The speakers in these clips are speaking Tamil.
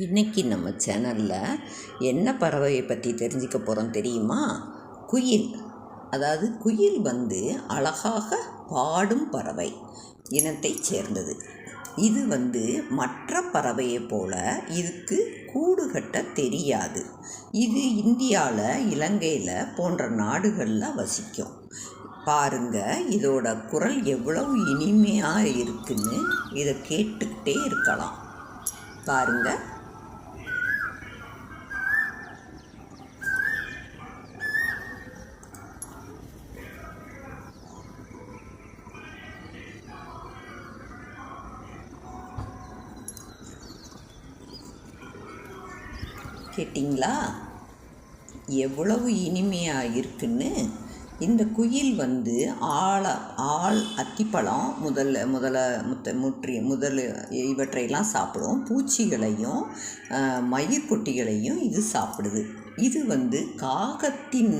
இன்றைக்கி நம்ம சேனலில் என்ன பறவையை பற்றி தெரிஞ்சுக்க போகிறோம் தெரியுமா? குயில். அதாவது குயில் வந்து அழகாக பாடும் பறவை இனத்தை சேர்ந்தது. இது வந்து மற்ற பறவையை போல இதுக்கு கூடு கட்ட தெரியாது. இது இந்தியாவில் இலங்கையில் போன்ற நாடுகளில் வசிக்கும். பாருங்க இதோட குரல் எவ்வளவு இனிமையாக இருக்குன்னு இதை கேட்டுக்கிட்டே இருக்கலாம். பாருங்கள் கேட்டிங்களா? எவ்வளவு இனிமையாக இருக்குன்னு. இந்த குயில் வந்து ஆழ ஆள் அத்திப்பழம் முதல்ல முதல்ல முத்த முற்றி முதல் இவற்றையெல்லாம் சாப்பிடும். பூச்சிகளையும் மயிர் கொட்டிகளையும் இது சாப்பிடுது. இது வந்து காகத்தின்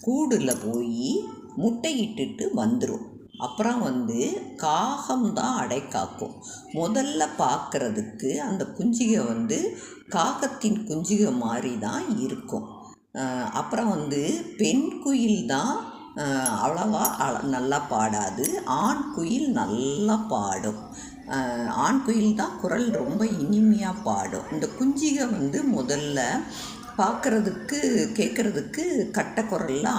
கூடில் போய் முட்டையிட்டுட்டு வந்துடும் அப்புறம் வந்து காகம்தான் தான் அடைக்காக்கும் முதல்ல பார்க்குறதுக்கு அந்த குஞ்சிகை வந்து காகத்தின் குஞ்சிகை மாதிரி தான் இருக்கும். அப்புறம் வந்து பெண் குயில் தான் அவ்வளவா அழ நல்லா பாடாது. ஆண் குயில் நல்லா பாடும். ஆண் குயில் தான் குரல் ரொம்ப இனிமையாக பாடும். இந்த குஞ்சிகை வந்து முதல்ல பார்க்குறதுக்கு கேட்குறதுக்கு கட்ட குரலில்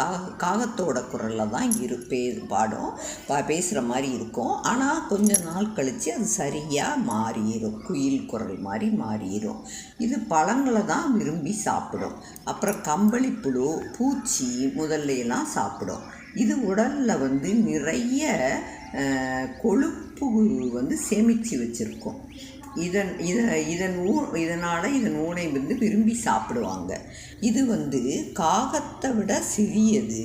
காக காகத்தோட குரலில் தான் இருப்பே பாடம் பாடும். பா பேசுகிற மாதிரி இருக்கும். ஆனால் கொஞ்ச நாள் கழித்து அது சரியாக மாறிடும் குயில் குரல் மாதிரி மாறிடும் இது பழங்களை தான் விரும்பி சாப்பிடும். அப்புறம் கம்பளிப்புழு பூச்சி முதல்லையெல்லாம் சாப்பிடும். இது உடலில் வந்து நிறைய கொழுப்பு வந்து சேமித்து வச்சுருக்கோம். இதன் இதை இதன் ஊ இதனால் இதன் ஊனை வந்து விரும்பி சாப்பிடுவாங்க. இது வந்து காகத்தை விட சிறியது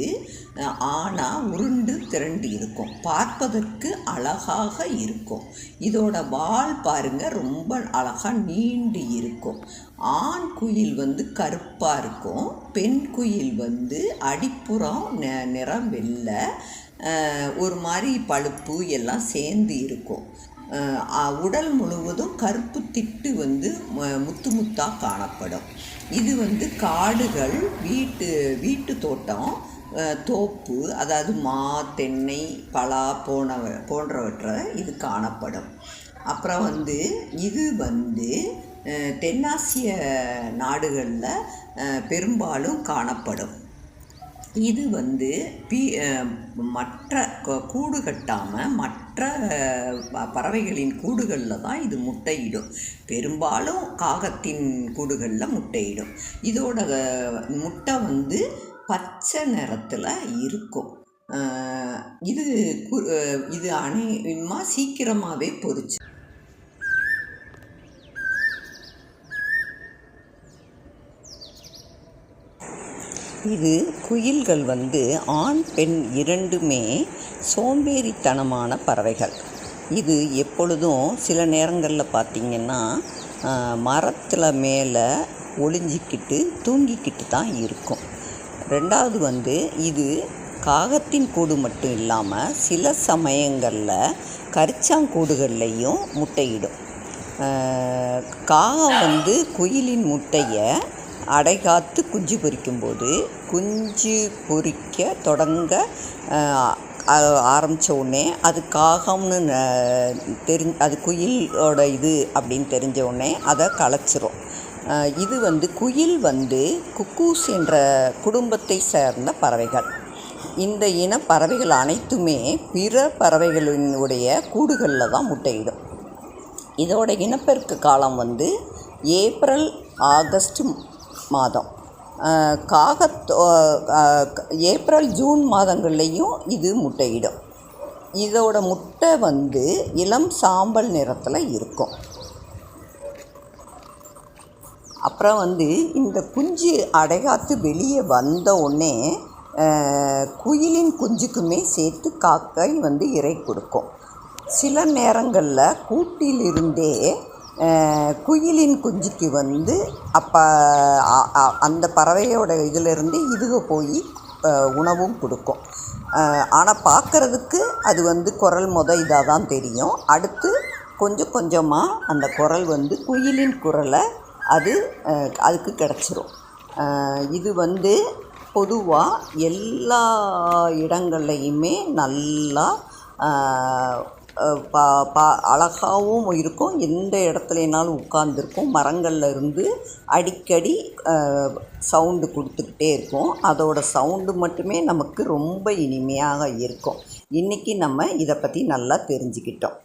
ஆனால் உருண்டு திரண்டு இருக்கும். பார்ப்பதற்கு அழகாக இருக்கும். இதோட வால் பாருங்கள் ரொம்ப அழகாக நீண்டு இருக்கும். ஆண் குயில் வந்து கருப்பாக இருக்கும். பெண் குயில் வந்து அடிப்புறம் நிறம் வெள்ளை. ஒரு மாதிரி பழுப்பு எல்லாம் சேர்ந்து இருக்கும். உடல் முழுவதும் கருப்பு திட்டு வந்து முத்து முத்தாக காணப்படும். இது வந்து காடுகள் வீட்டு வீட்டு தோட்டம் தோப்பு அதாவது மா தென்னை பலா போனவ போன்றவற்றை இது காணப்படும். அப்புறம் வந்து இது வந்து தென்னாசிய நாடுகளில் பெரும்பாலும் காணப்படும். இது வந்து பி மற்ற கூடு கட்டாமல் மற்ற பறவைகளின் கூடுகளில் தான் இது முட்டையிடும். பெரும்பாலும் காகத்தின் கூடுகளில் முட்டையிடும். இதோட முட்டை வந்து பச்சை நிறத்தில் இருக்கும். இது இது அநேகமாக சீக்கிரமாகவே பொறிச்சு இது குயில்கள் வந்து ஆண் பெண் இரண்டுமே சோம்பேறித்தனமான பறவைகள். இது எப்பொழுதும் சில நேரங்களில் பார்த்திங்கன்னா மரத்தில் மேலே ஒளிஞ்சிக்கிட்டு தூங்கிக்கிட்டு தான் இருக்கும். ரெண்டாவது வந்து இது காகத்தின் கூடு மட்டும் இல்லாமல் சில சமயங்களில் கரிச்சாங்கூடுகள்லையும் முட்டையிடும். காகம் வந்து குயிலின் முட்டையை அடைகாத்து குஞ்சு பொரிக்கும்போது குஞ்சு பொரிக்க தொடங்க ஆரம்பித்த உடனே அது காகம்னு தெரி அது குயிலோட இது அப்படின்னு தெரிஞ்ச உடனே அதை களைச்சிரும். இது வந்து குயில் வந்து குக்கூஸ் என்ற குடும்பத்தை சேர்ந்த பறவைகள். இந்த இன பறவைகள் அனைத்துமே பிற பறவைகளினுடைய கூடுகளில் தான் முட்டையிடும். இதோட இனப்பெருக்க காலம் வந்து ஏப்ரல் ஆகஸ்ட் மாதம். காகத்தோ ஏப்ரல் ஜூன் மாதங்கள்லேயும் இது முட்டையிடும். இதோட முட்டை வந்து இளம் சாம்பல் நிறத்தில் இருக்கும். அப்புறம் வந்து இந்த குஞ்சு அடையாத்து வெளியே வந்த உடனே குயிலின் குஞ்சுக்குமே சேர்த்து காக்கை வந்து இறை கொடுக்கும். சில நேரங்களில் கூட்டிலிருந்தே குயிலின் குஞ்சுக்கு வந்து அப்போ அந்த பறவையோட இதிலிருந்து இதுக போய் உணவும் கொடுக்கும். ஆனால் பார்க்குறதுக்கு அது வந்து குரல் முத இதாக தான் தெரியும். அடுத்து கொஞ்சம் கொஞ்சமாக அந்த குரல் வந்து குயிலின் குரலை அது அதுக்கு கிடச்சிரும். இது வந்து பொதுவாக எல்லா இடங்கள்லையுமே நல்லா பா பா அழகாகவும் இருக்கும். எந்த இடத்துலனாலும் உட்காந்துருக்கும் மரங்களில் இருந்து அடிக்கடி சவுண்டு கொடுத்துக்கிட்டே இருக்கும். அதோட சவுண்டு மட்டுமே நமக்கு ரொம்ப இனிமையாக இருக்கும். இன்றைக்கி நம்ம இதை பற்றி நல்லா தெரிஞ்சுக்கிட்டோம்.